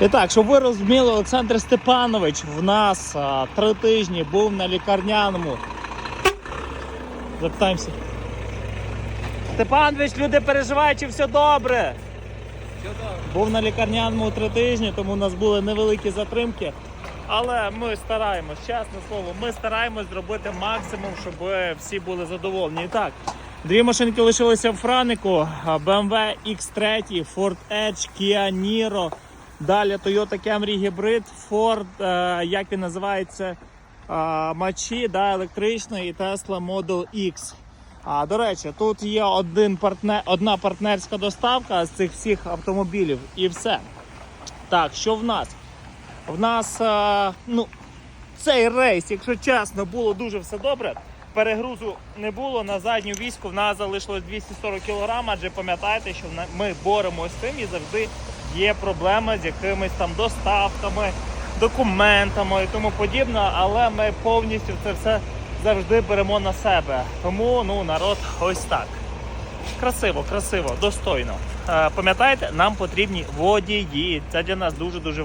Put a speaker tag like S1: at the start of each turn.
S1: І так, щоб ви розуміли, Олександр Степанович в нас а, три тижні був на лікарняному. Запитаємося. Степанович, люди переживають, чи все добре. Був на лікарняному три тижні, тому у нас були невеликі затримки. Але ми стараємось, чесне слово, ми стараємось зробити максимум, щоб всі були задоволені. І так, дві машинки лишилися в Франику: BMW X3, Ford Edge, Kia Niro. Далі Toyota Camry Hybrid, Ford, е, як він називається, Мачі, да, електричний і Tesla Model X. А, до речі, тут є один партнер, одна партнерська доставка з цих всіх автомобілів і все. Так, що в нас? В нас е, ну, цей рейс, якщо чесно, було дуже все добре. Перегрузу не було на задню війську. В нас залишилось 240 кг, адже пам'ятайте, що ми боремося з цим і завжди є проблеми з якимись там доставками, документами і тому подібне. Але ми повністю це все завжди беремо на себе. Тому ну народ ось так. Красиво, красиво, достойно. Е, пам'ятаєте, нам потрібні водії. Це для нас дуже дуже